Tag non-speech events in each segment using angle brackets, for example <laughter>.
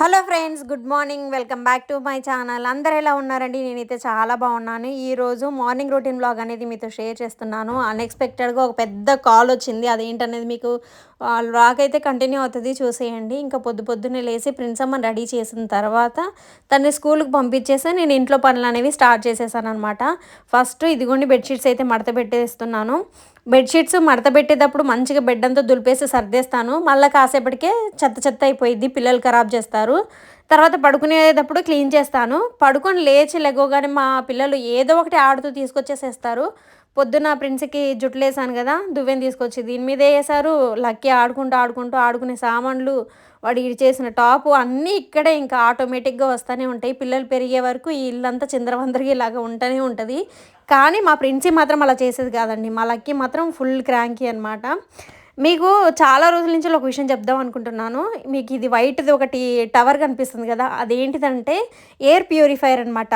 Hello friends good morning. Welcome back to my channel. అందరు ఎలా ఉన్నారండి? నేనైతే చాలా బాగున్నాను. ఈరోజు మార్నింగ్ రొటీన్ బ్లాగ్ అనేది మీతో షేర్ చేస్తున్నాను. అన్ఎక్స్పెక్టెడ్గా ఒక పెద్ద కాల్ వచ్చింది. అదేంటనేది మీకు బ్లాగ్ అయితే కంటిన్యూ అవుతుంది చూసేయండి. ఇంకా పొద్దు పొద్దున్నే లేచి ప్రిన్స్ అమ్మని రెడీ చేసిన తర్వాత తన్ని స్కూల్కి పంపించేసి నేను ఇంట్లో పనులు అనేవి స్టార్ట్ చేసేసాను అనమాట ఫస్ట్ ఇదిగోండి బెడ్షీట్స్ అయితే మడత పెట్టేస్తున్నాను. బెడ్షీట్స్ మడత పెట్టేటప్పుడు మంచిగా బెడ్ అంతా దులిపేసి సర్దేస్తాను. మళ్ళీ కాసేపటికే చెత్త చెత్త అయిపోయింది పిల్లలు ఖరాబ్ చేస్తారు. తర్వాత పడుకునేటప్పుడు క్లీన్ చేస్తాను. పడుకొని లేచి లెగోగానే మా పిల్లలు ఏదో ఒకటి ఆడుతూ తీసుకొచ్చేసేస్తారు. పొద్దున్న ప్రిన్స్కి జుట్లు వేసాను కదా దువ్వెని తీసుకొచ్చి దీని మీదే వేసారు లక్కీ ఆడుకుంటూ ఆడుకుంటూ ఆడుకునే సామాన్లు వాడు ఇది చేసిన టాపు అన్నీ ఇక్కడే ఇంకా ఆటోమేటిక్గా వస్తూనే ఉంటాయి. పిల్లలు పెరిగే వరకు ఈ ఇల్లంతా చిందరవందరగా ఇలాగా ఉంటూనే ఉంటుంది. కానీ మా ప్రిన్సీ మాత్రం అలా చేసేది కాదండి. మా లక్కీ మాత్రం ఫుల్ క్రాంకీ అనమాట మీకు చాలా రోజుల నుంచి ఒక విషయం చెప్దాం అనుకుంటున్నాను. మీకు ఇది వైట్ది ఒకటి టవర్ కనిపిస్తుంది కదా అదేంటిదంటే ఎయిర్ ప్యూరిఫైయర్ అనమాట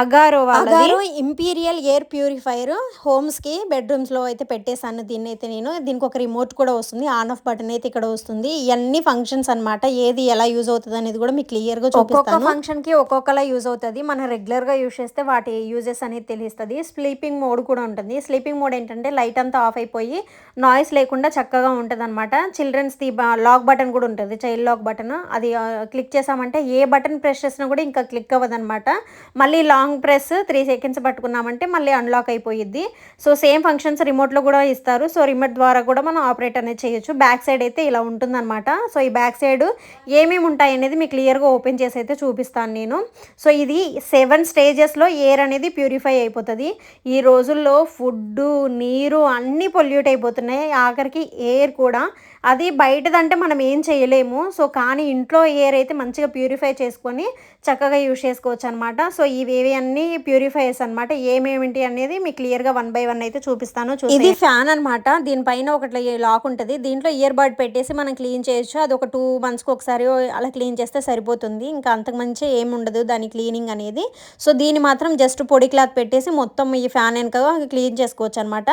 Agaro Agaro imperial air purifier హోమ్స్కి బెడ్రూమ్స్లో అయితే పెట్టేశాను దీన్ని అయితే నేను. దీనికి ఒక రిమోట్ కూడా వస్తుంది. ఆన్ ఆఫ్ బటన్ అయితే ఇక్కడ వస్తుంది. ఇవన్నీ ఫంక్షన్స్ అనమాట ఏది ఎలా యూజ్ అవుతుంది అనేది కూడా మీకు క్లియర్గా చూపిస్తాను. ఫంక్షన్కి ఒక్కొక్కలా యూజ్ అవుతుంది. మనం రెగ్యులర్గా యూజ్ చేస్తే వాటి యూజెస్ అనేది తెలుస్తుంది. స్లీపింగ్ మోడ్ కూడా ఉంటుంది. స్లీపింగ్ మోడ్ ఏంటంటే లైట్ అంతా ఆఫ్ అయిపోయి నాయిస్ లేకుండా చక్కగా ఉంటుంది అనమాట చిల్డ్రన్స్ది లాక్ బటన్ కూడా ఉంటుంది. Child lock button. అది క్లిక్ చేసామంటే ఏ బటన్ ప్రెస్ చేసినా కూడా ఇంకా క్లిక్ అవ్వదు అనమాట మళ్ళీ long long press three seconds పట్టుకున్నామంటే మళ్ళీ అన్లాక్ అయిపోయిద్ది. సో సేమ్ ఫంక్షన్స్ రిమోట్లో కూడా ఇస్తారు. సో రిమోట్ ద్వారా కూడా మనం ఆపరేట్ అనేది చేయొచ్చు. బ్యాక్ సైడ్ అయితే ఇలా ఉంటుందన్నమాట. సో ఈ బ్యాక్ సైడ్ ఏమేమి ఉంటాయి అనేది మీకు క్లియర్గా ఓపెన్ చేసి అయితే చూపిస్తాను నేను. సో ఇది సెవెన్ స్టేజెస్లో ఎయిర్ అనేది ప్యూరిఫై అయిపోతుంది. ఈ రోజుల్లో ఫుడ్ నీరు అన్నీ పొల్యూట్ అయిపోతున్నాయి. ఆఖరికి ఎయిర్ కూడా అది బయటదంటే మనం ఏం చేయలేము. సో కానీ ఇంట్లో ఎయిర్ అయితే మంచిగా ప్యూరిఫై చేసుకొని చక్కగా యూజ్ చేసుకోవచ్చు అనమాట సో ఇవి అన్ని ప్యూరిఫైయర్స్ అనమాట ఏమేమిటి అనేది మీకు క్లియర్గా వన్ బై వన్ అయితే చూపిస్తాను ఇది ఫ్యాన్ అనమాట దీనిపైన ఒకటి లాక్ ఉంటుంది. దీంట్లో ఇయర్ బడ్ పెట్టేసి మనం క్లీన్ చేయొచ్చు. అది ఒక టూ మంత్స్కి ఒకసారి అలా క్లీన్ చేస్తే సరిపోతుంది. ఇంకా అంతకు మంచి ఏమి ఉండదు దాని క్లీనింగ్ అనేది. సో దీన్ని మాత్రం జస్ట్ పొడి క్లాత్ పెట్టేసి మొత్తం ఈ ఫ్యాన్ వెనక క్లీన్ చేసుకోవచ్చు అనమాట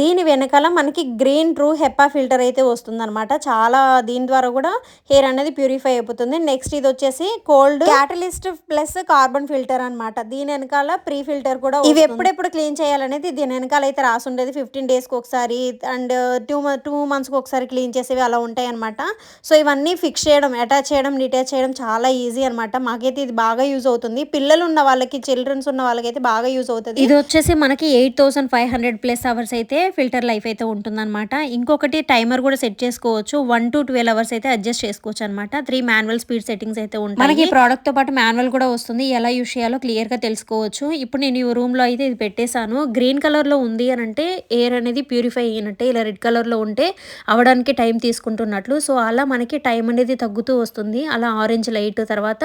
దీని వెనకాల మనకి గ్రీన్ ట్రూ హెప్పా ఫిల్టర్ అయితే వస్తుంది అనమాట చాలా దీని ద్వారా కూడా హెయిర్ అనేది ప్యూరిఫై అయిపోతుంది. నెక్స్ట్ ఇది వచ్చేసి cold catalyst plus carbon filter అనమాట దీని వెనకాల ప్రీ ఫిల్టర్ కూడా ఇవి ఎప్పుడెప్పుడు క్లీన్ చేయాలనేది దీని వెనకాల అయితే రాసి ఉండేది ఫిఫ్టీన్ డేస్కి ఒకసారి అండ్ టూ టూ మంత్స్కి ఒకసారి క్లీన్ చేసేవి అలా ఉంటాయి అనమాట సో ఇవన్నీ ఫిక్స్ చేయడం అటాచ్ చేయడం డిటాచ్ చేయడం చాలా ఈజీ అనమాట మాకైతే ఇది బాగా యూజ్ అవుతుంది. పిల్లలు ఉన్న వాళ్ళకి చిల్డ్రన్స్ ఉన్న వాళ్ళకైతే బాగా యూజ్ అవుతుంది. ఇది వచ్చేసి మనకి eight thousand five hundred plus hours అయితే ఫిల్టర్ లైఫ్ అయితే ఉంటుందన్నమాట. ఇంకొకటి టైమర్ కూడా సెట్ చేసుకోవచ్చు. వన్ టు ట్వెల్వ్ అవర్స్ అయితే అడ్జస్ట్ చేసుకోవచ్చు అనమాట త్రీ మాన్యువల్ స్పీడ్ సెట్టింగ్స్ అయితే ఉంటాయి. మనకి ప్రోడక్ట్తో పాటు మాన్యువల్ కూడా వస్తుంది. ఎలా యూస్ చేయాలో క్లియర్గా తెలుసుకోవచ్చు. ఇప్పుడు నేను ఈ రూమ్లో అయితే ఇది పెట్టేశాను. గ్రీన్ కలర్లో ఉంది అని అంటే ఎయిర్ అనేది ప్యూరిఫై అయినట్టే ఇలా రెడ్ కలర్లో ఉంటే అవడానికి టైం తీసుకుంటున్నట్లు. సో అలా మనకి టైం అనేది తగ్గుతూ వస్తుంది. అలా ఆరెంజ్ లైట్ తర్వాత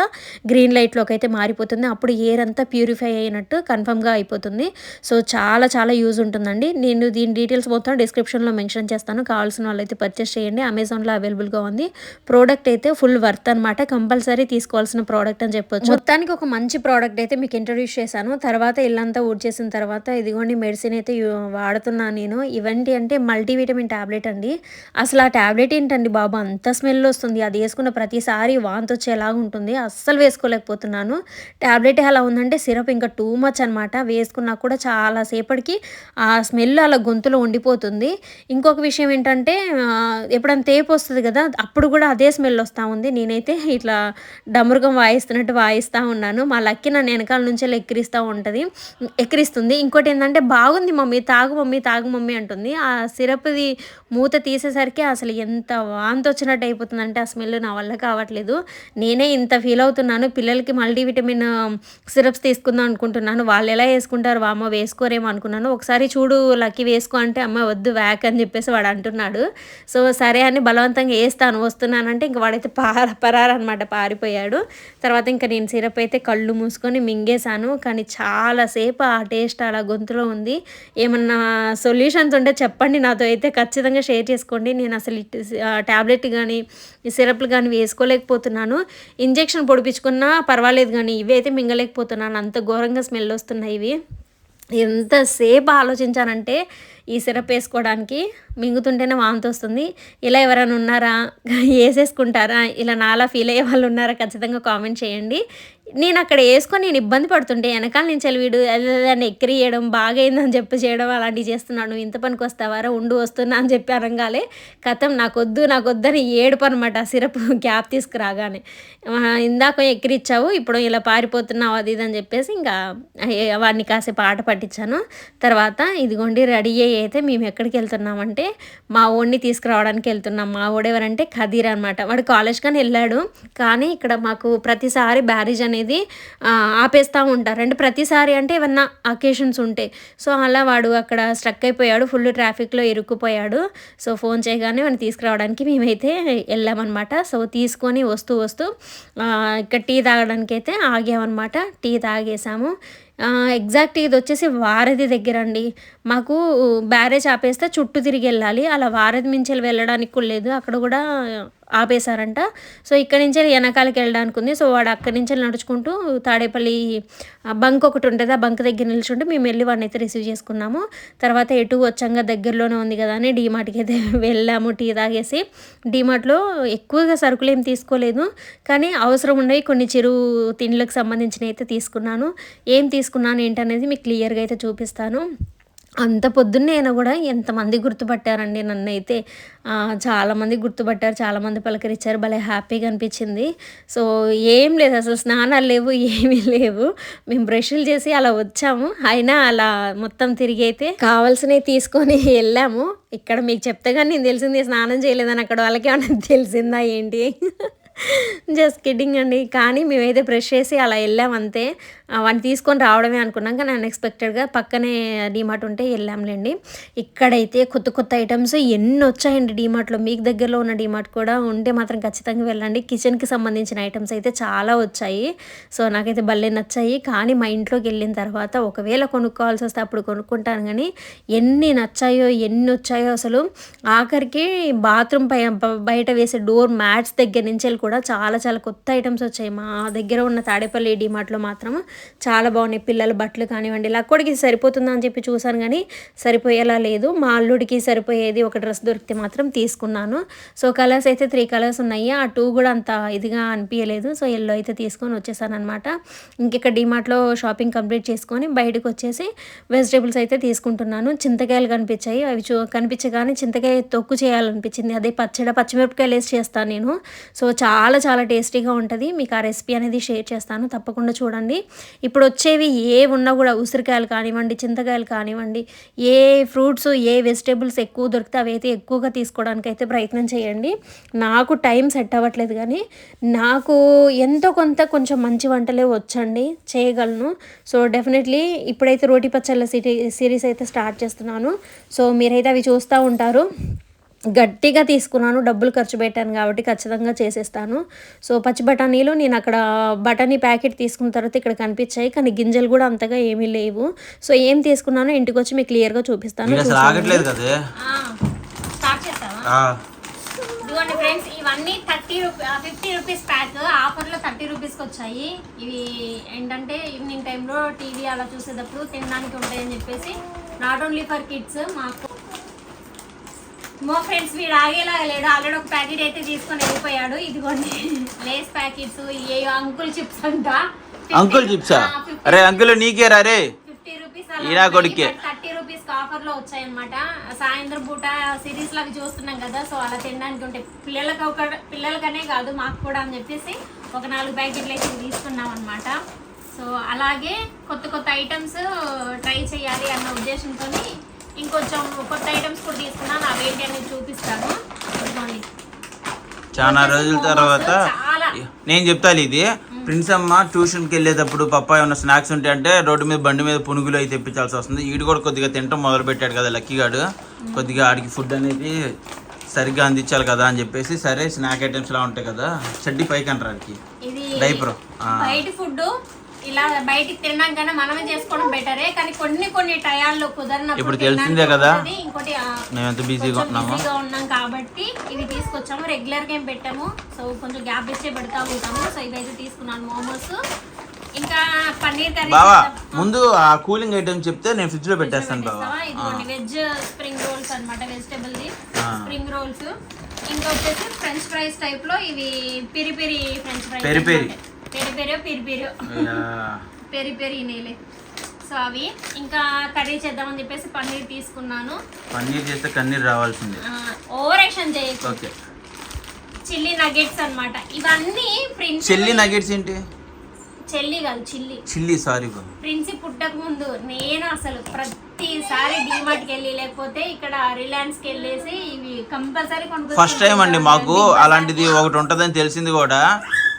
గ్రీన్ లైట్లోకి అయితే మారిపోతుంది. అప్పుడు ఎయిర్ అంతా ప్యూరిఫై అయినట్టు కన్ఫర్మ్గా అయిపోతుంది. సో చాలా చాలా యూజ్ ఉంటుందండి. నేను దీని డీటెయిల్స్ మొత్తం డిస్క్రిప్షన్లో మెన్షన్ చేస్తాను. కావాల్సిన వాళ్ళు అయితే పర్చేస్ చేయండి. అమెజాన్లో అవైలబుల్గా ఉంది. ప్రోడక్ట్ అయితే ఫుల్ వర్త్ అనమాట కంపల్సరీ తీసుకోవాల్సిన ప్రోడక్ట్ అని చెప్పొచ్చు. మొత్తానికి ఒక మంచి ప్రోడక్ట్ అయితే మీకు ఇంట్రడ్యూస్ చేశాను. తర్వాత ఇల్లంతా ఊడ్ చేసిన తర్వాత ఇదిగోండి మెడిసిన్ అయితే వాడుతున్నాను నేను. ఇవంటి అంటే మల్టీవిటమిన్ ట్యాబ్లెట్ అండి. అసలు ఆ ట్యాబ్లెట్ ఏంటండి బాబు? అంత స్మెల్ వస్తుంది. అది వేసుకున్న ప్రతిసారి వాంతి వచ్చేలాగా ఉంటుంది. అస్సలు వేసుకోలేకపోతున్నాను. ట్యాబ్లెట్ ఎలా ఉందంటే సిరప్ ఇంకా టూ మచ్ అనమాట వేసుకున్నా కూడా చాలా సేపటికి ఆ స్మెల్ అలా గొంతులో ఉండిపోతుంది. ఇంకొక విషయం ఏంటంటే ఎప్పుడైనా తేపు వస్తుంది కదా అప్పుడు కూడా అదే స్మెల్ వస్తూ ఉంది. నేనైతే ఇట్లా డమరుగం వాయిస్తున్నట్టు వాయిస్తూ ఉన్నాను. మా లక్కి నన్ను వెనకాల నుంచే ఎక్కిరిస్తూ ఉంటుంది. ఎక్కిరిస్తుంది. ఇంకోటి ఏంటంటే బాగుంది మమ్మీ తాగు మమ్మీ తాగు మమ్మీ అంటుంది. ఆ సిరప్ది మూత తీసేసరికి అసలు ఎంత వాంతి వచ్చినట్టు అయిపోతుందంటే ఆ స్మెల్ నా వల్ల కావట్లేదు. నేనే ఇంత ఫీల్ అవుతున్నాను. పిల్లలకి మల్టీవిటమిన్ సిరప్స్ తీసుకుందాం అనుకుంటున్నాను. వాళ్ళు ఎలా వేసుకుంటారు అమ్మ వేసుకోరేమో అనుకున్నాను. ఒకసారి చూడు లక్కీ వేసుకో అంటే అమ్మ వద్దు వ్యాక్ అని చెప్పేసి వాడు అంటున్నాడు. సో సరే అని బలవంతంగా వేస్తాను వస్తున్నానంటే ఇంక వాడైతే పార పరారనమాట పారిపోయాడు. తర్వాత ఇంకా నేను సిరప్ అయితే కళ్ళు మూసుకొని మింగేశాను. కానీ చాలాసేపు ఆ టేస్ట్ అలా గొంతులో ఉంది. ఏమన్నా సొల్యూషన్స్ ఉంటే చెప్పండి. నాతో అయితే ఖచ్చితంగా షేర్ చేసుకోండి. నేను అసలు ట్యాబ్లెట్ కానీ ఈ సిరప్లు కానీ వేసుకోలేకపోతున్నాను. ఇంజెక్షన్ పొడిపించుకున్నా పర్వాలేదు కానీ ఇవి అయితే మింగలేకపోతున్నాను. అంత ఘోరంగా స్మెల్ వస్తున్నాయి ఇవి. ఎంతసేపు ఆలోచించానంటే ఈ సిరప్ వేసుకోవడానికి మింగుతుంటేనే వాంతి వస్తుంది. ఇలా ఎవరైనా ఉన్నారా? <laughs> వేసేసుకుంటారా? ఇలా నాలా ఫీల్ అయ్యే వాళ్ళు ఉన్నారా? ఖచ్చితంగా కామెంట్ చేయండి. నేను అక్కడ వేసుకొని నేను ఇబ్బంది పడుతుంటే వెనకాల నుంచి వీడు దాన్ని ఎక్కిరియడం బాగా చెప్పి చేయడం అలాంటివి చేస్తున్నాడు. ఇంత పనికి వస్తావారా? ఉండు వస్తున్నా అని చెప్పి అనగాలే. కథం నాకొద్దు నాకొద్దని ఏడుపు అనమాట సిరప్ <laughs> క్యాప్ తీసుకురాగానే. ఆ, ఇందాక ఎక్కిరిచ్చావు ఇప్పుడు ఇలా పారిపోతున్నావు అది ఇది అని చెప్పేసి ఇంకా వాడిని కాసేపు ఆట పట్టించాను. తర్వాత ఇదిగోండి రెడీ అయ్యి అయితే మేము ఎక్కడికి వెళ్తున్నామంటే మా ఓడిని తీసుకురావడానికి వెళ్తున్నాం. మా ఓడు ఎవరంటే ఖదీర్ అనమాట వాడు కాలేజ్ కానీ వెళ్ళాడు. కానీ ఇక్కడ మాకు ప్రతిసారి బ్యారేజ్ అనేది ఆపేస్తూ ఉంటారు. అంటే ప్రతిసారి అంటే ఏమన్నా అకేషన్స్ ఉంటాయి సో అలా వాడు అక్కడ స్ట్రక్ అయిపోయాడు. ఫుల్ ట్రాఫిక్లో ఇరుక్కుపోయాడు. సో ఫోన్ చేయగానే వాడిని తీసుకురావడానికి మేమైతే వెళ్ళామన్నమాట. సో తీసుకొని వస్తూ వస్తూ ఇక్కడ టీ తాగడానికి అయితే ఆగామన్నమాట. టీ తాగేసాము. ఎగ్జాక్ట్ ఇది వచ్చేసి వారధి దగ్గర అండి మాకు బ్యారేజ్ ఆపేస్తే చుట్టూ తిరిగి వెళ్ళాలి. అలా వారధి మించి వెళ్ళడానికి కూడా లేదు. అక్కడ కూడా ఆపేశారంట. సో ఇక్కడ నుంచి వెనకాలకి వెళ్ళడానికి ఉంది సో వాడు అక్కడి నుంచి నడుచుకుంటూ తాడేపల్లి బంక్ ఒకటి ఉంటుంది. ఆ బంక్ దగ్గర నిల్చుంటే మేము వెళ్ళి వాడిని అయితే రిసీవ్ చేసుకున్నాము. తర్వాత ఎటు వచ్చంగా దగ్గరలోనే ఉంది కదా అని డీమార్ట్కి అయితే <laughs> వెళ్ళాము టీ తాగేసి. డీమార్ట్లో ఎక్కువగా సరుకులు ఏం తీసుకోలేదు. కానీ అవసరం ఉండేవి కొన్ని చిరు తిండ్లకు సంబంధించినవి అయితే తీసుకున్నాను. ఏం తీసుకున్నాను ఏంటనేది మీకు క్లియర్గా అయితే చూపిస్తాను. అంత పొద్దున్నే అయినా కూడా ఎంతమంది గుర్తుపట్టారండి నన్ను అయితే చాలామంది గుర్తుపట్టారు చాలామంది పలకరించారు. భలే హ్యాపీగా అనిపించింది. సో ఏం లేదు అసలు స్నానాలు లేవు ఏమీ లేవు. మేము బ్రష్లు చేసి అలా వచ్చాము. అయినా అలా మొత్తం తిరిగి అయితే కావాల్సినవి తీసుకొని వెళ్ళాము. ఇక్కడ మీకు చెప్తే కానీ నేను తెలిసింది స్నానం చేయలేదని అక్కడ వాళ్ళకి ఏమన్నా తెలిసిందా ఏంటి? జస్ట్ కిడ్డింగ్ అండి. కానీ మేమైతే బ్రష్ చేసి అలా వెళ్ళాం అంతే. వాడిని తీసుకొని రావడమే అనుకున్నాం. కానీ అన్ఎక్స్పెక్టెడ్గా పక్కనే డీమార్ట్ ఉంటే వెళ్ళాంలేండి. ఇక్కడైతే కొత్త కొత్త ఐటమ్స్ ఎన్ని వచ్చాయండి డీమార్ట్లో మీకు దగ్గరలో ఉన్న డీమార్ట్ కూడా ఉంటే మాత్రం ఖచ్చితంగా వెళ్ళండి. కిచెన్కి సంబంధించిన ఐటమ్స్ అయితే చాలా వచ్చాయి. సో నాకైతే భలే నచ్చాయి. కానీ మా ఇంట్లోకి వెళ్ళిన తర్వాత ఒకవేళ కొనుక్కోవాల్సి వస్తే అప్పుడు కొనుక్కుంటాను. కానీ ఎన్ని నచ్చాయో ఎన్ని వచ్చాయో అసలు ఆఖరికి బాత్రూమ్ పై బయట వేసే డోర్ మ్యాట్స్ దగ్గర నుంచి వెళ్ళి కూడా చాలా చాలా కొత్త ఐటమ్స్ వచ్చాయి. మా దగ్గర ఉన్న తాడేపల్లి డిమార్ట్లో మాత్రం చాలా బాగున్నాయి. పిల్లల బట్టలు కానివ్వండి లక్కోడికి సరిపోతుందా అని చెప్పి చూశాను కానీ సరిపోయేలా లేదు. మా అల్లుడికి సరిపోయేది ఒక డ్రెస్ దొరికితే మాత్రం తీసుకున్నాను. సో కలర్స్ అయితే త్రీ కలర్స్ ఉన్నాయి. ఆ టూ కూడా అంత ఇదిగా అనిపించలేదు సో ఎల్లో అయితే తీసుకొని వచ్చేసాను అనమాట ఇంకెక్కడ డిమార్ట్లో షాపింగ్ కంప్లీట్ చేసుకొని బయటకు వచ్చేసి వెజిటేబుల్స్ అయితే తీసుకుంటున్నాను. చింతకాయలు కనిపించాయి. అవి చూ కనిపించగానే చింతకాయ తొక్కు చేయాలనిపించింది. అదే పచ్చడి పచ్చిమిరపకాయలు వేసి చేస్తాను నేను. సో చాలా చాలా చాలా టేస్టీగా ఉంటుంది. మీకు ఆ రెసిపీ అనేది షేర్ చేస్తాను. తప్పకుండా చూడండి. ఇప్పుడు వచ్చేవి ఏ ఉన్నా కూడా ఉసిరికాయలు కానివ్వండి చింతకాయలు కానివ్వండి ఏ ఫ్రూట్స్ ఏ వెజిటేబుల్స్ ఎక్కువ దొరికితే అవి అయితే ఎక్కువగా తీసుకోవడానికి అయితే ప్రయత్నం చేయండి. నాకు టైం సెట్ అవ్వట్లేదు కానీ నాకు ఎంతో కొంత కొంచెం మంచి వంటలే వచ్చండి. చేయగలను. సో డెఫినెట్లీ ఇప్పుడైతే రోటి పచ్చళ్ళ సిటీ సిరీస్ అయితే స్టార్ట్ చేస్తున్నాను. సో మీరైతే అవి చూస్తూ ఉంటారు. గట్టిగా తీసుకున్నాను డబ్బులు ఖర్చు పెట్టాను కాబట్టి ఖచ్చితంగా చేసేస్తాను. సో పచ్చి బఠానీలు నేను అక్కడ బఠానీ ప్యాకెట్ తీసుకున్న తర్వాత ఇక్కడ కనిపించాయి కానీ గింజలు కూడా అంతగా ఏమీ లేవు. సో ఏం తీసుకున్నానో ఇంటికి వచ్చి మీకు క్లియర్గా చూపిస్తాను. ఇదిగోండి ఫ్రెండ్స్ ఇవన్నీ thirty rupee fifty rupees pack ఆఫర్లో థర్టీ రూపీస్కి వచ్చాయి ఇవి ఏంటంటే ఈవినింగ్ టైంలో టీవీ అలా చూసేటప్పుడు తినడానికి ఉంటాయని చెప్పేసి నాట్ ఓన్లీ ఫర్ కిడ్స్ మాకు మో ఫ్రెండ్స్ వీడు ఆగేలాగా లేడు ఆల్రెడీ ఒక ప్యాకెట్ అయితే తీసుకొని వెళ్ళిపోయాడు. ఇదిగోండి. లేస్ ప్యాకెట్స్ ఏ అంకుల్ చిప్స్ అంట. అంకుల్ చిప్సా? అరే అంకుల్ నీకే రా? రే ఫిఫ్టీ రూపీస్ ఈరా కొడుకే. థర్టీ రూపీస్ ఆఫర్లో వచ్చాయన్నమాట. సాయంత్రం పూట సిరీస్ లాగా చూస్తున్నాం కదా సో అలా తినడానికి ఉంటాయి పిల్లలకు ఒక పిల్లలకనే కాదు మాకు కూడా అని చెప్పేసి ఒక నాలుగు ప్యాకెట్లు అయితే తీసుకున్నాం అనమాట సో అలాగే కొత్త కొత్త ఐటమ్స్ ట్రై చేయాలి అన్న ఉద్దేశంతో ఇంకొంచెం కొత్త ఐటమ్స్ కూడా తీసుకున్నాను. అవేంటి అనేది చూపిస్తాను. ఇదిగోండి చాలా రోజుల తర్వాత నేను చెప్తాను ఇది. ప్రిన్స్ అమ్మ ట్యూషన్కి వెళ్ళేటప్పుడు పప్పా ఏమైనా స్నాక్స్ ఉంటే అంటే రోడ్డు మీద బండి మీద పునుగులు అయితే తెప్పించాల్సి వస్తుంది. ఈడు కూడా కొద్దిగా తినటం మొదలు పెట్టాడు కదా లక్కీగాడు కొద్దిగా ఆడికి ఫుడ్ అనేది సరిగ్గా అందించాలి కదా అని చెప్పేసి సరే స్నాక్ ఐటమ్స్ లా ఉంటాయి కదా. చెడ్డి పైకి అంటారు ఆడికి. డైపర్. బయట ఫుడ్ ఇలా బయటికి తినడం కన్నా మనమే చేసుకోవడం బెటరే కానీ కొన్ని కొన్ని టయాల్లో కుదరినప్పుడు ఇప్పుడు తెలిసిందే కదా. ఇంకోటి ఆ, మేము ఎంత బిజీగా బిజీగా ఉన్నాం కాబట్టి ఇవి తీసుకొచ్చాము. రెగ్యులర్గా ఏం పెట్టాము. సో కొంచెం గ్యాప్ ఇచ్చే పెడతా ఉంటాము. సో ఇవైతే తీసుకున్నాను మోమోస్ ఇంకా పన్నీర్ కర్రీ బావా చేద్దాం. ముందు ఆ కూలింగ్ ఐటమ్ చెప్తే నేను ఫ్రిడ్జ్లో పెట్టేస్తాను బావా. వెజ్ స్ప్రింగ్ రోల్స్ అన్నమాట వెజిటబుల్. స్ప్రింగ్ రోల్స్ ఇంకా వచ్చేసి ఫ్రెంచ్ ఫ్రైస్ టైప్లో ఇవి piri piri french fries peri peri. Peri peri piri piri. Peri peri నేలే సో అవి ఇంకా కర్రీ చేద్దామని చెప్పేసి పన్నీర్ తీసుకున్నాను. పన్నీర్ చేస్తే కన్నీరు రావాల్సిందే. ఓవర్ యాక్షన్ చేయకు. ఓకే. చిల్లీ నగెట్స్ అన్నమాట. ఇవన్నీ ప్రిన్స్ చెల్లి నగెట్స్ ఏంటి? చెల్లి కాదు చిల్లి. చిల్లీ సారీ ప్రిన్సి పుట్టక ముందు నేను అసలు ప్రతిసారి డిమార్ట్కి వెళ్ళి లేకపోతే ఇక్కడ రిలయన్స్కి వెళ్ళేసి ఇవి కంపల్సరీ కొనుక్కొచ్చి ఫస్ట్ టైం అండి మాకు. అలాంటిది ఒకటి ఉంటుందని తెలిసింది కూడా.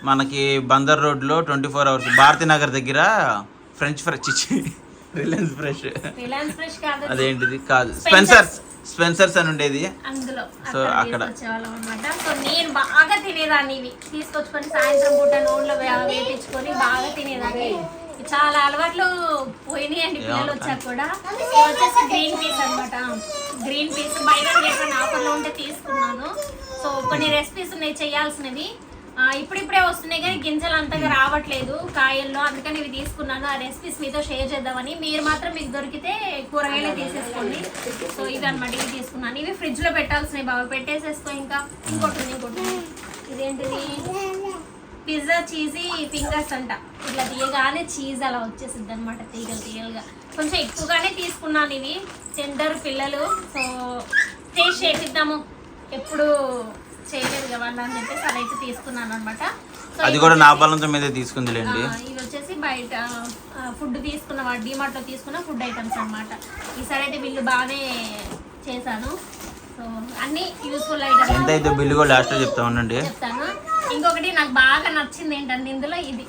మనకి బందర్ రోడ్లో twenty four hours Bharati Nagar దగ్గర ఫ్రెంచ్ ఫ్రెష్ ఇచ్చి రిలయన్స్ ఫ్రెష్ రిలయన్స్ ఫ్రెష్ కాదు. అదేంటిది? కాదు. స్పెన్సర్స్ స్పెన్సర్స్ అని ఉండేది. అందులో. సో అక్కడ. అనమాట నేను బాగా తినేదాన్ని ఇవి. తీసుకొచ్చుకొని సాయంత్రం పూట నూనెలో వేపించుకొని బాగా తినేదాన్ని. చాలా అలవాట్లు పోయినాయి అండి పిల్లలు వచ్చాక కూడా. వచ్చేసి గ్రీన్ పీస్ అన్నమాట. గ్రీన్ పీస్ బయట ఆఫర్లో ఉంటే తీసుకున్నాను. సో కొన్ని రెసిపీస్ ఉన్నాయి చేయాల్సినవి. ఇప్పుడిప్పుడే వస్తున్నాయి కానీ గింజలు అంతగా రావట్లేదు కాయల్లో. అందుకని ఇవి తీసుకున్నాను. ఆ రెసిపీస్ మీతో షేర్ చేద్దామని. మీరు మాత్రం మీకు దొరికితే కూరగాయలే తీసేసుకోండి. సో ఇవి అనమాట ఇవి తీసుకున్నాను. ఇవి ఫ్రిడ్జ్లో పెట్టాల్సినవి బాగా పెట్టేసేసుకో ఇంకా. ఇంకోటి ఇంకోటి. ఇదేంటిది? పిజ్జా చీజీ ఫింగర్స్ అంట. ఇట్లా తీయగానే చీజ్ అలా వచ్చేసిద్ది అనమాట తీగలు తీగలుగా కొంచెం ఎక్కువగానే తీసుకున్నాను ఇవి. తింటారు పిల్లలు. సో టేస్ట్ చేపిద్దాము. ఎప్పుడు చేయలేదు కదా అని చెప్పేసి అదైతే తీసుకున్నాను అనమాట అది కూడా నా బలంతో మీదే తీసుకుందిలేండి. ఇవి వచ్చేసి బయట ఫుడ్ తీసుకున్న వాడు డిమార్ట్లో తీసుకున్న ఫుడ్ ఐటమ్స్ అన్నమాట. ఈసారి అయితే బిల్లు బాగానే చేశాను. సో అన్ని యూస్ఫుల్ ఎంత ఐటమ్స్ అయితే బిల్లు కూడా లాస్ట్లో చెప్తా ఉండండి. చెప్తాను. ఇంకొకటి నాకు బాగా నచ్చింది ఏంటంటే ఇందులో? ఇది.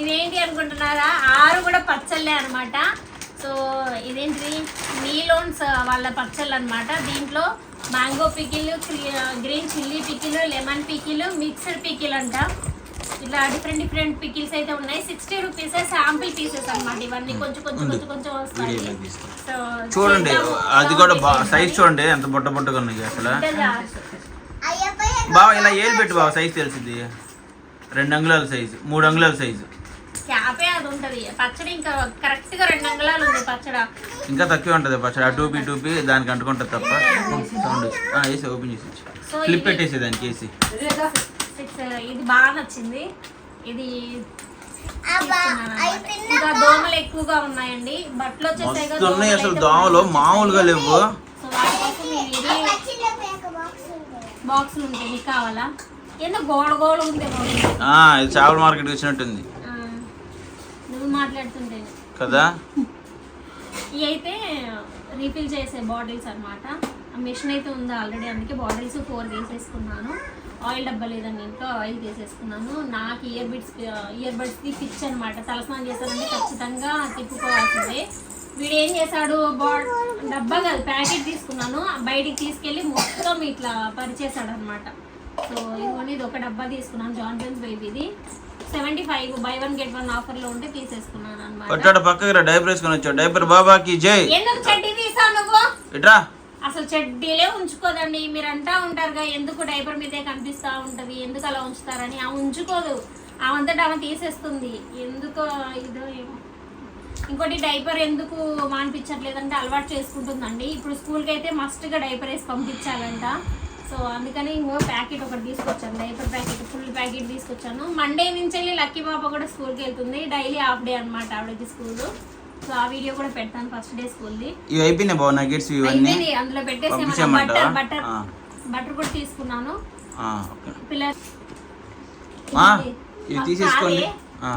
ఇదేంటి అనుకుంటున్నారా? ఆరు కూడా పచ్చళ్ళే అనమాట సో ఇదేంటిది? నీలోన్స్ వాళ్ళ పచ్చళ్ళు అనమాట దీంట్లో mango pickle green chilli pickle lemon pickle mixed pickle అంట ఇట్లా డిఫరెంట్ డిఫరెంట్ పికిల్స్ అయితే ఉన్నాయి. సిక్స్టీ రూపీస్ శాంపిల్ పీసెస్ అన్నమాట. ఇవన్నీ కొంచెం కొంచెం కొంచెం కొంచెం వస్తాయి. చూడండి. అది కూడా బా సైజ్ చూడండి ఎంత బుట్ట బుట్టగా ఉన్నాయి అసలు. బావ ఇలా ఏలు పెట్టు బావ సైజ్ తెలిసింది రెండు అంగుళాల సైజు మూడు అంగుళాల సైజు క్యాపే అది ఉంటది. పచ్చడి ఇంకా కరెక్ట్గా రెండు అంగుళాలు ఉంది పచ్చడి. ఇంకా తక్కువే ఉంటుంది పచ్చడి. ఆ టూపీ టూపీ దానికి అంటుకుంటుంది తప్ప సౌండ్ వేసి ఓపెన్ చేసి. సో క్లిప్ పెట్టేసి దానికి వేసి సిక్స్ ఇది బాగా నచ్చింది. ఇది. ఇంకా దోమలు ఎక్కువగా ఉన్నాయండి. బట్టలు వచ్చేసాయి అసలు దోమలు మామూలుగా లేవు. సో వాటి కోసం ఇది బాక్సులు ఉంటాయి మీకు కావాలా? ఎందుకు గోడ గోడ ఉంది గోడ. ఆ, ఇది చేపల మార్కెట్కి వచ్చినట్టుంది. మాట్లాడుతుంటే కదా? అయితే రీఫిల్ చేసే బాటిల్స్ అన్నమాట. ఆ మిషన్ అయితే ఉంది ఆల్రెడీ అందుకే బాటిల్స్ ఫోర్ తీసేసుకున్నాను. ఆయిల్ డబ్బా లేదండి ఇంట్లో ఆయిల్ తీసేసుకున్నాను. నాకు ఇయర్ బిడ్స్ ఇయర్ బడ్స్కి పిచ్ అనమాట తలస్నానం చేశానంటే ఖచ్చితంగా తిప్పుకోవాల్సిందే. వీడు ఏం చేశాడు? బా డబ్బా కాదు ప్యాకెట్ తీసుకున్నాను. బయటికి తీసుకెళ్ళి మొత్తం ఇట్లా పరిచేశాడు అనమాట సో ఇదిగోని ఇది ఒక డబ్బా తీసుకున్నాను Johnson's బేబీది. Seventy five buy one get one ఆఫర్లో ఉంటే తీసేసుకున్నాను అనమాట కొట్టాడు పక్కకి రా డైపర్ వేసుకొని వచ్చావు డైపర్ బాబాకి జై. ఎందుకు చెడ్డీ తీసావు నువ్వు? ఇట్రా. అసలు చెడ్డీలే ఉంచుకోదండి. మీరు అంటా ఉంటారుగా ఎందుకు డైపర్ మీదే కనిపిస్తా ఉంటది? ఎందుకు అలా ఉంచుతారని? ఆ ఉంచుకోదు. అవంతటా ఆమె తీసేస్తుంది. ఎందుకో ఇదో ఏమో. ఇంకోటి డైపర్ ఎందుకు మానిపించట్లేదంటే అలవాటు చేసుకుంటుందండి. ఇప్పుడు స్కూల్కి అయితే మస్ట్గా డైపర్ వేసి పంపించాలంట. సో అందుకని ఇంకో ప్యాకెట్ ఒకటి తీసుకొచ్చాను. డైపర్ ప్యాకెట్ ఫుల్ ప్యాకెట్ తీసుకొచ్చాను. మండే నుంచి వెళ్ళి లక్కీ పాప కూడా స్కూల్కి వెళ్తుంది. డైలీ హాఫ్ డే అనమాట ఆవిడకి స్కూల్. సో ఆ వీడియో కూడా పెడతాను ఫస్ట్ డే స్కూల్ది. ఇవి అయిపోయినాయి నగెట్స్ ఇవన్నీ అందులో పెట్టేసి బటర్ ఆ. బటర్ కూడా తీసుకున్నాను. పిల్లలు తీసేసుకోండి.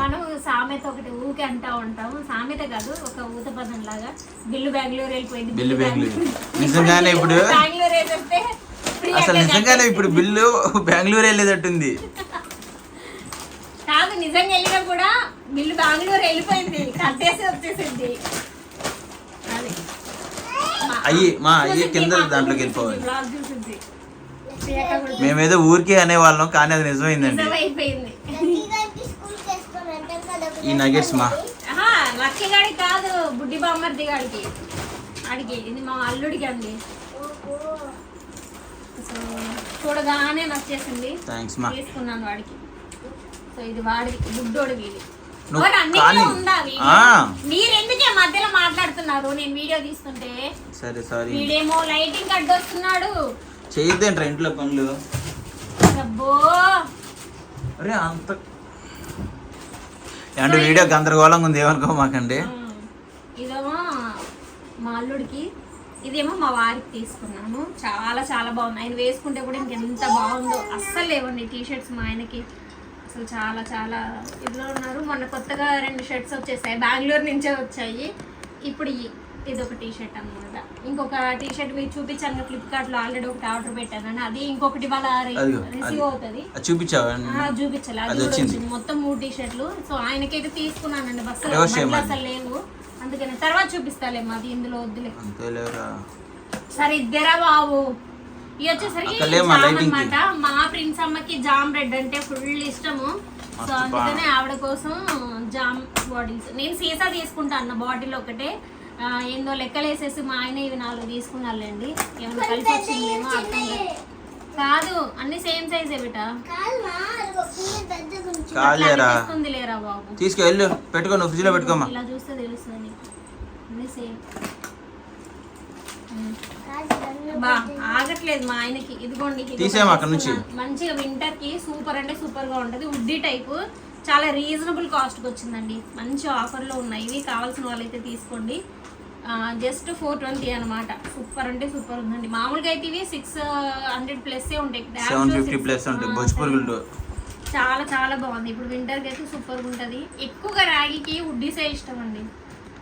మనం సామెత ఒకటి ఊకే అంటా ఉంటాము సామెత కాదు ఒక ఊత పదం లాగా. బిల్లు బెంగళూరు వెళ్ళిపోయింది. బిల్లు బెంగళూరు. నిజంగానే ఇప్పుడు? బెంగళూరు free అసలు నిజంగానే ఇప్పుడు బిల్లు బెంగళూరు వెళ్ళేటట్టుంది. కాదు నిజంగా వెళ్ళినా కూడా బిల్లు బెంగళూరు వెళ్ళిపోయింది. కట్టేసి వచ్చేసింది. అయ్యి మా అయ్యి కింద దాంట్లోకి వెళ్ళిపోవాలి. మేమేదో ఊరికే అనేవాళ్ళం కానీ అది నిజమైందండి. ఈ నగెట్స్ మా. ఆహా, లక్కీ గాడికి కాదు బుడ్డి బామ్మర్ది గాడికి. ఆడికి ఇది మా అల్లుడికి అండి సో చూడగానే నచ్చేసింది. తీసుకున్నాను వాడికి. సో ఇది వాడికి బుడ్డోడికి ఇది నువ్వు మరి అన్నిట్లో కానీ ఉందా వీడియో? ఆ, మీరు ఎందుకే మధ్యలో మాట్లాడుతున్నారు? నేను వీడియో తీస్తుంటే. సరే సారీ. వీడేమో లైటింగ్ అడ్డొస్తున్నాడు చేయొద్దేంట్రా ఇంట్లో పనులు? అబ్బో. అరే అంత అంటే వీడియో గందరగోళంగా ఉంది ఏమనుకో మాకండి ఇదేమో మా అల్లుడికి ఇదేమో మా వారికి తీసుకున్నాను చాలా చాలా బాగుంది ఆయన వేసుకుంటే కూడా ఇంకెంత బాగుందో అస్సలు లేవండి టీ షర్ట్స్ మా ఆయనకి. అసలు చాలా చాలా ఇదిలో ఉన్నారు. మొన్న కొత్తగా రెండు షర్ట్స్ వచ్చేసాయి. బెంగళూరు నుంచే వచ్చాయి. ఇప్పుడు ఇది ఒక టీ షర్ట్ అన్నమాట. ఇంకొక టీ షర్ట్ మీకు చూపించాను ఫ్లిప్కార్ట్లో ఆల్రెడీ ఒకటి ఆర్డర్ పెట్టాను అది ఇంకొకటి వాళ్ళ రిసీవ్ అవుతుంది. చూపించాలి. అది మొత్తం మూడు టీ షర్ట్లు సో ఆయనకైతే తీసుకున్నానండి. చేయమని? అసలు లేవు. అందుకని తర్వాత చూపిస్తాలే మాది ఇందులో వద్దులే. సరే ఇద్దరా బాబు. ఇవి వచ్చేసరికి జామ్. అన్నమాట. మా ప్రిన్స్ అమ్మకి జామ్ బ్రెడ్ అంటే ఫుల్ ఇష్టము. సో అందుకనే ఆవిడ కోసం జామ్ బాటిల్స్. నేను సీసా తీసుకుంటా అన్న బాటిల్ ఒకటే. ఏందో లెక్కలేసేసి మా ఆయన ఇవి నాలుగు తీసుకున్నారులేండి ఏమైనా కలిసి వచ్చిందేమో అర్థం కాదు. కాదు అన్ని సేమ్ సైజే బిటా? కాలేరా వస్తుంది లేరా బాబు. తీసుకు వెళ్ళు. పెట్టుకో నువ్వు ఫ్రిడ్జ్లో పెట్టుకోమా ఇలా చూస్తే తెలుస్తుంది బా ఆగట్లేదు మా ఆయనకి. ఇదిగోండి ఒకటి అక్కడ నుంచి. మంచిగా వింటర్కి సూపర్ అంటే సూపర్గా ఉంటది. ఉడ్డీ టైప్. చాలా రీజనబుల్ కాస్ట్కి వచ్చిందండి. మంచి ఆఫర్లో ఉన్నాయి. ఇవి కావాల్సిన వాళ్ళైతే తీసుకోండి. జస్ట్ ఫోర్ ట్వంటీ అనమాట సూపర్ అంటే సూపర్ ఉందండి. మామూలుగా అయితే ఇవి సిక్స్ హండ్రెడ్ ప్లస్ ఉంటాయి. సెవెన్ ఫిఫ్టీ ప్లస్ ఉంటాయి. చాలా చాలా బాగుంది. ఇప్పుడు వింటర్కి అయితే సూపర్గా ఉంటుంది. ఎక్కువగా రాగికి ఉడ్డీసే ఇష్టం అండి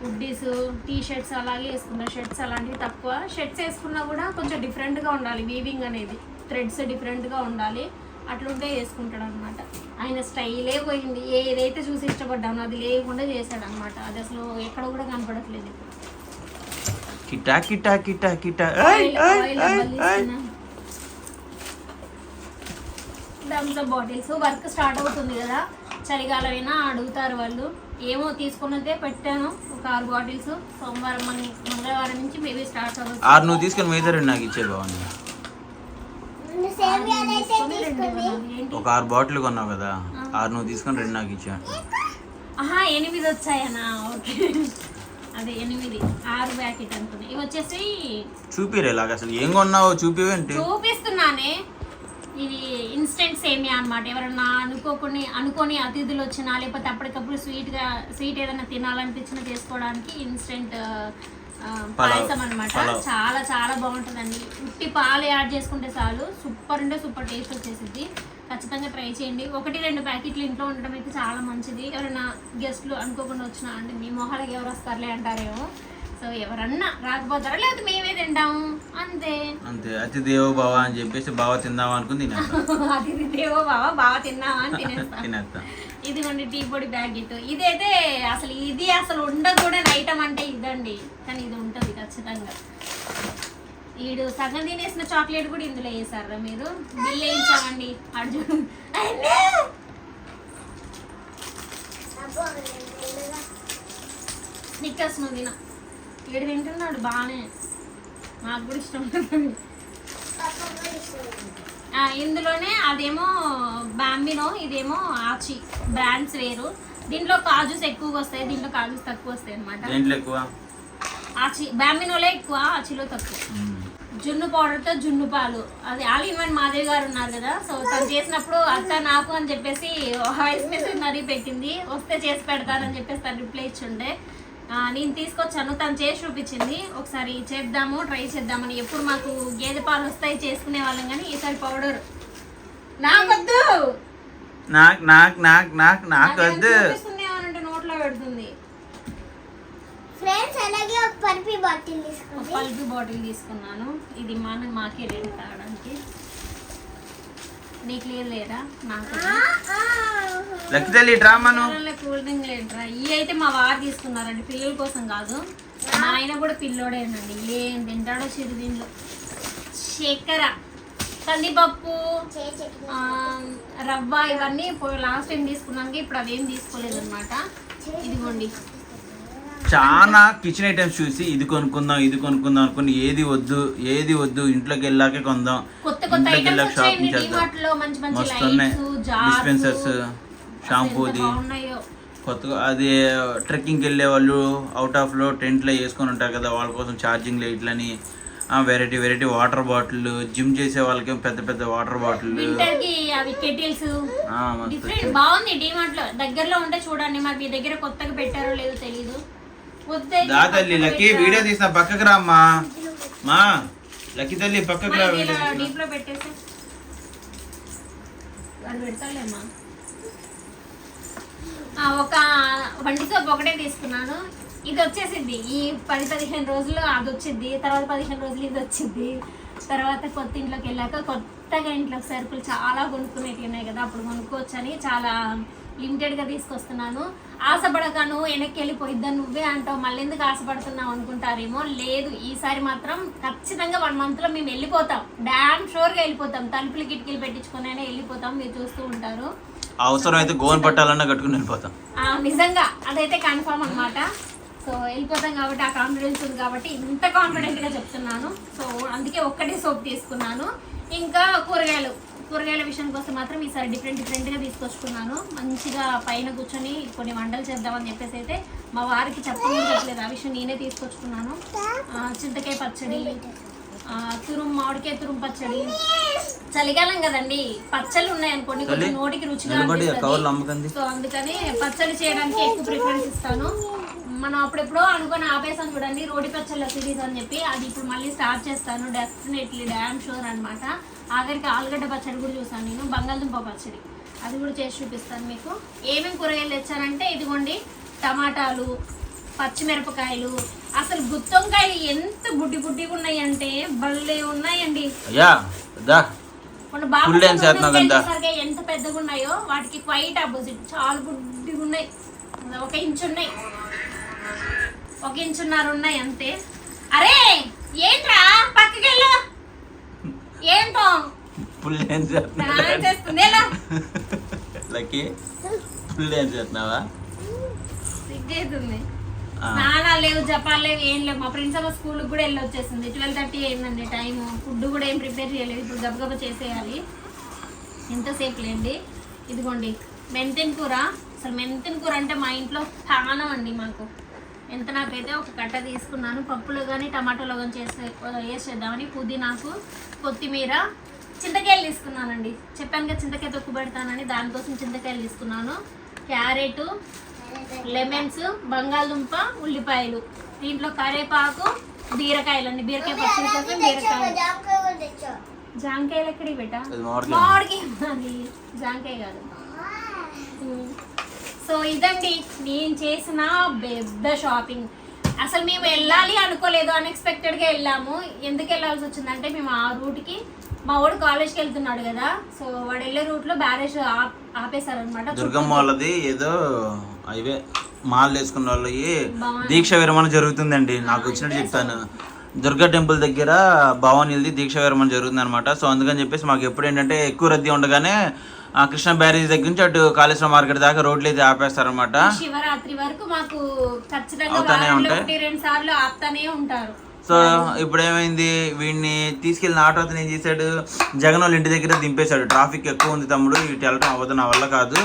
ఉడ్డీస్ టీ షర్ట్స్ అలాగే వేసుకుంటారు షర్ట్స్ అలాంటివి తక్కువ. షర్ట్స్ వేసుకున్నా కూడా కొంచెం డిఫరెంట్గా ఉండాలి. వీవింగ్ అనేది థ్రెడ్స్ డిఫరెంట్గా ఉండాలి. అట్లుంటే వేసుకుంటాడు అనమాట ఆయన స్టైలే పోయింది. ఏదైతే చూసి ఇష్టపడ్డానో అది లేకుండా చేశాడు అనమాట అది అసలు ఎక్కడ కూడా కనపడట్లేదు. ఇప్పుడు కిటా కిటా కిటా. కిటా ఆయిల్ ఆయిల్ డబ్బాలు తీసుకున్నాను. Thums Up bottles work start అవుతుంది కదా. చలికాలమైనా అడుగుతారు వాళ్ళు. ఏమో తీసుకున్నదే పెట్టాను ఒక ఆరు బాటిల్స్ సోమవారం మన- మంగళవారం నుంచి మేబీ స్టార్ట్ అవ్వచ్చు ఆరు నువ్వు తీసుకొని మిగతా రెండు నాకు ఇచ్చే బాగుంది ఒక ఆరు బాటిల్ కొన్నావు కదా. ఆరు నువ్వు తీసుకొని రెండు నాకు ఇచ్చా ఆహా ఎనిమిది వచ్చాయనా? ఓకే. అదే ఎనిమిది. ఆరు ప్యాకెట్ అనుకున్నా. ఇవి వచ్చేసి చూపిరే ఇలాగ అసలు. ఏం కొన్నావో చూపివేంటి చూపిస్తున్నానే. ఇది ఇన్స్టెంట్ సేమియా అన్నమాట. ఎవరన్నా అనుకోకుని అనుకొని అతిథులు వచ్చినా లేకపోతే అప్పటికప్పుడు స్వీట్గా స్వీట్ ఏదైనా తినాలనిపించినా చేసుకోవడానికి ఇన్స్టెంట్ పాయసం అన్నమాట. పలావ్. చాలా చాలా బాగుంటుందండి. ఉట్టి పాలు యాడ్ చేసుకుంటే చాలు సూపర్ అంటే సూపర్ టేస్ట్ వచ్చేసింది ఖచ్చితంగా ట్రై చేయండి. ఒకటి రెండు ప్యాకెట్లు ఇంట్లో ఉండడం అయితే చాలా మంచిది. ఎవరైనా గెస్ట్లు అనుకోకుండా వచ్చినా అంటే మీ మొహాలకి ఎవరు వస్తారులే అంటారేమో. సో ఎవరన్నా రాకపోతారా? లేకపోతే మేమే తింటాము. అంతే. అంతే. అతి దేవో బావ అని చెప్పేసి బావ తిందాం అనుకుని తినేస్తా. <laughs> అది దేవో బావా బాగా తిన్నావా అని తినేస్తా. ఇదిగోండి టీ పొడి ప్యాకెట్. ఇదైతే అసలు ఇది అసలు ఉండకూడని ఐటమ్ అంటే ఇదండి. కానీ ఇది ఉంటుంది ఖచ్చితంగా. ఈడు సగం తినేసిన చాక్లెట్ కూడా ఇందులో వేసారా మీరు? బిల్ వేయించామండి. అర్జున్. స్నిక్కర్స్ నువ్వు తిన. ఈడు తింటున్నాడు బాగానే నాకు కూడా ఇష్టం ఇందులోనే అదేమో బాంబినో ఇదేమో ఆచి. బ్రాండ్స్ వేరు. దీంట్లో కాజుస్ ఎక్కువగా వస్తాయి దీంట్లో కాజుస్ తక్కువ వస్తాయి అనమాట ఆచి బాంబినోలే ఎక్కువ ఆచిలో తక్కువ. జున్ను పౌడర్తో జున్ను పాలు. అది ఆల్ ఇన్ వన్ మాదేవి గారు ఉన్నారు కదా సో తను చేసినప్పుడు అత్త నాకు అని చెప్పేసి వాయిస్ మెసేజ్ మరీ పెట్టింది. వస్తే చేసి పెడతానని చెప్పేసి తను రిప్లై ఇచ్చుండే. నేను తీసుకొచ్చాను తను చేసి చూపించింది. ఒకసారి చేద్దాము ట్రై చేద్దామని. ఎప్పుడు మాకు గేదె పాలు వస్తాయి చేసుకునే వాళ్ళం కానీ ఈసారి పౌడర్. నాకొద్దు! నాకు నాకు నాకు నాకు నాకు వద్దు. చూపిస్తుంది ఏమనంటే నోట్లో పెడుతుంది. ఫ్రెండ్స్ అలాగే ఒక పర్ఫీ బాటిల్ పల్పు బాటిల్ తీసుకున్నాను. ఇది మన మాకే లేదు తాగడానికి. నీకు లేదు లేదా? నాకు లక్కి తల్లి డ్రామాను కూల్ డ్రింక్ లేదురా. ఇవి అయితే మా వారు తీసుకున్నారండి పిల్లల కోసం కాదు. మా ఆయన కూడా పిల్లోడేనండి. ఏం తింటాడో చిరు దీనిలో చక్కెర కందిపప్పు ఆ, రవ్వ ఇవన్నీ లాస్ట్ టైం తీసుకున్నాక ఇప్పుడు అవేం తీసుకోలేదు అనమాట ఇదిగోండి. చాలా కిచెన్ ఐటమ్స్ చూసి ఇది కొనుక్కుందాం ఇది కొనుక్కుందాం అనుకుని ఏది వద్దు ఏది వద్దు ఇంట్లోకి వెళ్ళాకే కొందాం. ఇంట్లోకి వెళ్ళాక షాపింగ్ చేద్దాం. మస్తు ఉన్నాయి. డిస్పెన్సర్స్ షాంపూది కొత్తగా అది ట్రెక్కింగ్కి వెళ్ళే వాళ్ళు అవుట్ ఆఫ్లో టెంట్లో వేసుకొని ఉంటారు కదా వాళ్ళ కోసం charging లైట్లని variety variety water bottle gym చేసే వాళ్ళకి పెద్ద పెద్ద వాటర్ బాటిల్ బాగుంది డిమార్ట్లో దగ్గరలో ఉంటే చూడండి మరి మీ దగ్గర కొత్తగా పెట్టారో లేదో తెలీదు. వద్దే దా తల్లి లక్కీ వీడియో తీసిన పక్కకు రా అమ్మా. మా లక్కీ తల్లి పక్కకు రా వీడియో తీస్తున్నా. డీప్లో పెట్టేసి. అది పెడతాలేమ్మా ఆ, ఒక వంటి సోప్ ఒకటే తీసుకున్నాను. ఇది వచ్చేసింది. ఈ పది పదిహేను రోజులు అది వచ్చింది తర్వాత పదిహేను రోజులు ఇది వచ్చింది. తర్వాత కొత్త ఇంట్లోకి వెళ్ళాక కొత్తగా ఇంట్లోకి సరుకులు చాలా కొనుక్కునేవి ఉన్నాయి కదా అప్పుడు కొనుక్కోవచ్చని చాలా లిమిటెడ్గా తీసుకొస్తున్నాను. ఆశపడకను వెనక్కి వెళ్ళిపోయిద్దా నువ్వే అంటావు. మళ్ళీ ఎందుకు ఆశపడుతున్నావు అనుకుంటారేమో? లేదు. ఈసారి మాత్రం ఖచ్చితంగా వన్ మంత్లో మేము వెళ్ళిపోతాం. డామ్ షోర్గా వెళ్ళిపోతాం. తలుపులు కిటికీలు పెట్టించుకొని అయినా వెళ్ళిపోతాం. మీరు చూస్తూ ఉంటారు. అవసరం అయితే గోన్ పట్టాలన్నా కట్టుకుని వెళ్ళిపోతాం. నిజంగా. అదైతే కన్ఫర్మ్ అన్నమాట. సో వెళ్ళిపోతాం కాబట్టి ఆ కాన్ఫిడెన్స్ ఉంది కాబట్టి ఇంత కాన్ఫిడెంట్గా చెప్తున్నాను. సో అందుకే ఒక్కటే సోప్ తీసుకున్నాను. ఇంకా కూరగాయలు. కూరగాయల విషయానికి వస్తే మాత్రం ఈసారి డిఫరెంట్ డిఫరెంట్గా తీసుకొచ్చుకున్నాను. మంచిగా పైన కూర్చొని కొన్ని వంటలు చేద్దామని చెప్పేసి అయితే మా వారికి చెప్పడం చెప్పలేదు. ఆ విషయం నేనే తీసుకొచ్చుకున్నాను. చింతకాయ పచ్చడి ఆ, తురుము మామిడికాయ తురుము పచ్చడి. చలికాలం కదండి. పచ్చళ్ళు ఉన్నాయి అనుకోండి కొంచెం నోటికి రుచిగా సో అందుకని పచ్చడి చేయడానికి ఎక్కువ ప్రిఫరెన్స్ ఇస్తాను. మనం అప్పుడెప్పుడో అనుకొని ఆపేసాం చూడండి రోటి పచ్చళ్ళ సిరీస్ అని చెప్పి. అది ఇప్పుడు మళ్ళీ స్టార్ట్ చేస్తాను. డెఫినెట్లీ డ్యామ్ షూర్ అనమాట ఆఖరికి ఆలుగడ్డ పచ్చడి కూడా చూసాను నేను బంగాళదుంప పచ్చడి. అది కూడా చేసి చూపిస్తాను మీకు. ఏమేమి కూరగాయలు తెచ్చానంటే ఇదిగోండి టమాటాలు పచ్చిమిరపకాయలు. అసలు గుత్తొంకాయలు ఎంత బుడ్డి బుడ్డిగా ఉన్నాయంటే భలే ఉన్నాయండి. ఎంత పెద్దగా ఉన్నాయో వాటికి క్వైట్ ఆపోజిట్ చాలా బుడ్డిగా ఉన్నాయి. ఒక ఇంచు ఉన్నాయి. ఒక ఇంచున్నర ఉన్నాయి అంతే. అరే ఏంట్రా? పక్కకెళ్ళు. ఏంటో? ఫుల్ డ్యాన్స్ డాన్స్ చేస్తుంది ఎలా? లక్కీ ఫుల్ డ్యాన్స్ చేస్తున్నావా? సిగ్గేస్తుంది ఆ. స్నానాలు లేవు జపాలు లేవు ఏం లేవు. మా అమ్మ స్కూల్కి కూడా వెళ్ళి వచ్చేసింది ట్వెల్వ్ థర్టీ అయిందండి టైం ఫుడ్ కూడా ఏం ప్రిపేర్ చేయలేదు. ఇప్పుడు గబగబా చేసేయాలి. ఎంతసేపు లేండి. ఇదిగోండి మెంతిన కూర. అసలు మెంతిన కూర అంటే మా ఇంట్లో ప్రాణం అండి మాకు. ఎంత నాకైతే ఒక కట్ట తీసుకున్నాను పప్పులో కానీ టమాటోలో కానీ చేసే వేసేద్దామని పుదీనాకు కొత్తిమీర చింతకాయలు తీసుకున్నానండి. చెప్పాను కదా చింతకాయ తొక్కు పెడతానని దానికోసం చింతకాయలు తీసుకున్నాను. క్యారెట్ లెమన్స్ బంగాళదుంప ఉల్లిపాయలు. దీంట్లో కరేపాకు బీరకాయలు అండి బీరకాయ పచ్చడి కోసం బీరకాయలు. జాంకాయలు ఎక్కడికి పెట్టా అది మామిడికాయ. మామిడికాయ అది జాంకాయ కాదు. సో ఇదండి నేను చేసిన పెద్ద షాపింగ్. అసలు మేము వెళ్ళాలి అనుకోలేదు అన్ఎక్స్పెక్టెడ్గా వెళ్ళాము. ఎందుకు వెళ్ళాల్సి వచ్చిందంటే మేము ఆ రూట్కి మా వాడు కాలేజ్కి వెళ్తున్నాడు కదా. సో వాడు వెళ్ళే రూట్లో బ్యారేజ్ ఆపేశారనమాట దుర్గమ్మ వాళ్ళది ఏదో అవే మాల్ వేసుకున్న బాగుంది. దీక్ష విరమణ జరుగుతుందండి. నాకు వచ్చినట్టు చెప్తాను. దుర్గా టెంపుల్ దగ్గర భవానీలది దీక్ష విరమణ జరుగుతుంది అనమాట సో అందుకని చెప్పేసి మాకు ఎప్పుడు ఏంటంటే ఎక్కువ రద్దీ ఉండగానే కృష్ణ బ్యారేజ్ దగ్గర నుంచి అటు కాళేశ్వరం మార్కెట్ దాకా రోడ్లు అయితే ఆపేస్తారనమాట శివరాత్రి వరకు మాకు ఖచ్చితంగా అవుతానే ఉంటాయి. ఒకటి రెండు సార్లు ఆపుతానే ఉంటారు. సో ఇప్పుడు ఏమైంది? వీడిని తీసుకెళ్ళిన ఆటో అతను ఏం చేశాడు? జగన్ వాళ్ళ ఇంటి దగ్గర దింపేశాడు. ట్రాఫిక్ ఎక్కువ ఉంది తమ్ముడు ఇటు వెళ్ళటం అవ్వదు నా వల్ల కాదు.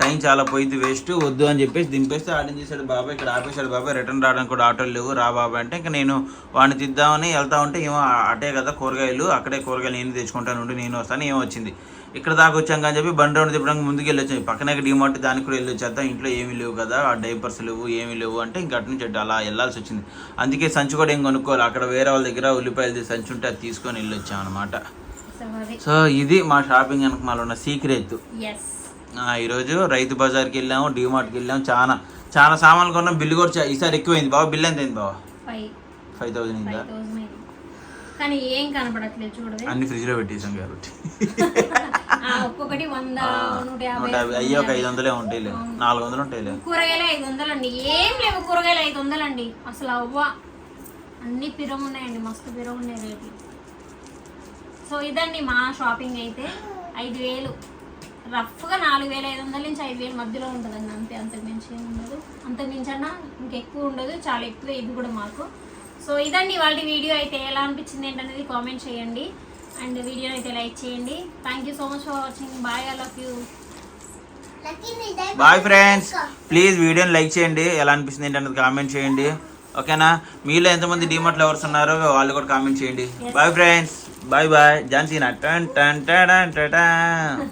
టైం చాలా పోయింది వేస్ట్ వద్దు అని చెప్పేసి దింపేస్తే ఆడేం చేశాడు బాబాయ్ ఇక్కడ ఆపేశాడు బాబాయ్ రిటర్న్ రావడానికి కూడా ఆటోలు లేవు రా బాబాయ్ అంటే ఇంకా నేను వాడిని తిద్దామని వెళ్తా ఉంటే ఏమో అటే కదా కూరగాయలు అక్కడే కూరగాయలు నేను తెచ్చుకుంటాను ఉండి నేను వస్తాను ఏమో వచ్చింది. ఇక్కడ దాకా వచ్చాం కానీ చెప్పి బండి రౌండ్ తిప్పడానికి ముందుకు వెళ్ళొచ్చాం. పక్కనే డిమార్ట్ దానికి కూడా వెళ్ళి వచ్చేద్దాం ఇంట్లో ఏమీ లేవు కదా ఆ డైపర్స్ లేవు ఏమీ లేవు అంటే ఇంకా అటు నుంచి అలా వెళ్ళాల్సి వచ్చింది. అందుకే సంచి కూడా ఏం కొనుక్కోవాలి అక్కడ వేరే వాళ్ళ దగ్గర ఉల్లిపాయలు సంచి ఉంటే అది తీసుకొని వెళ్ళొచ్చాం అనమాట సో ఇది మా షాపింగ్ వెనక మాలో ఉన్న సీక్రెట్ ఈరోజు రైతు బజార్కి వెళ్ళాము డిమార్ట్కి వెళ్ళాము. చాలా చాలా సామాన్లు కొన్నాం. బిల్లు కూడా ఈసారి ఎక్కువైంది. బాబా బిల్ ఎంత అయింది బాబా? ఫైవ్. థౌసండ్ అయిందా? కానీ ఏం కనపడట్లేదు అన్ని ఫ్రిడ్జ్లో పెట్టేసాం కాబట్టి. <laughs> ఒక్కొక్కటి వంద నూట యాభై అయ్యి ఒక ఐదు వందలే ఉంటాయిలే. నాలుగు వందలు ఉంటాయిలే. కూరగాయలు ఐదు వందలు అండి ఏం లేవు కూరగాయలు ఐదు వందలు అండి అసలు అవ్వ. అన్ని పిరం ఉన్నాయండి మస్తు పిరం ఉన్నాయి రేట్లు. సో ఇదండి మా షాపింగ్ అయితే. ఐదు వేలు. రఫ్గా నాలుగు వేల ఐదు వందల నుంచి ఐదు వేల మధ్యలో ఉంటుందండి. అంతే అంతకు మించి ఏం ఉండదు. అంతకు మించి అన్నా ఇంకెక్కువ ఉండదు చాలా ఎక్కువ ఇది కూడా మాకు. సో ఇదండి వాళ్ళ వీడియో అయితే ఎలా అనిపించింది ఏంటనేది కామెంట్ చేయండి. అండ్ వీడియో అయితే లైక్ చేయండి. Thank you so much for watching bye all of you bye friends please వీడియోని లైక్ చేయండి. ఎలా అనిపిస్తుంది ఏంటన్నది కామెంట్ చేయండి. ఓకేనా? మీలో ఎంతమంది డిమార్ట్ లవర్స్ ఉన్నారో వాళ్ళు కూడా కామెంట్ చేయండి. Bye friends bye bye Jhansi నా టన్ టన్ టన్ టన్ టన్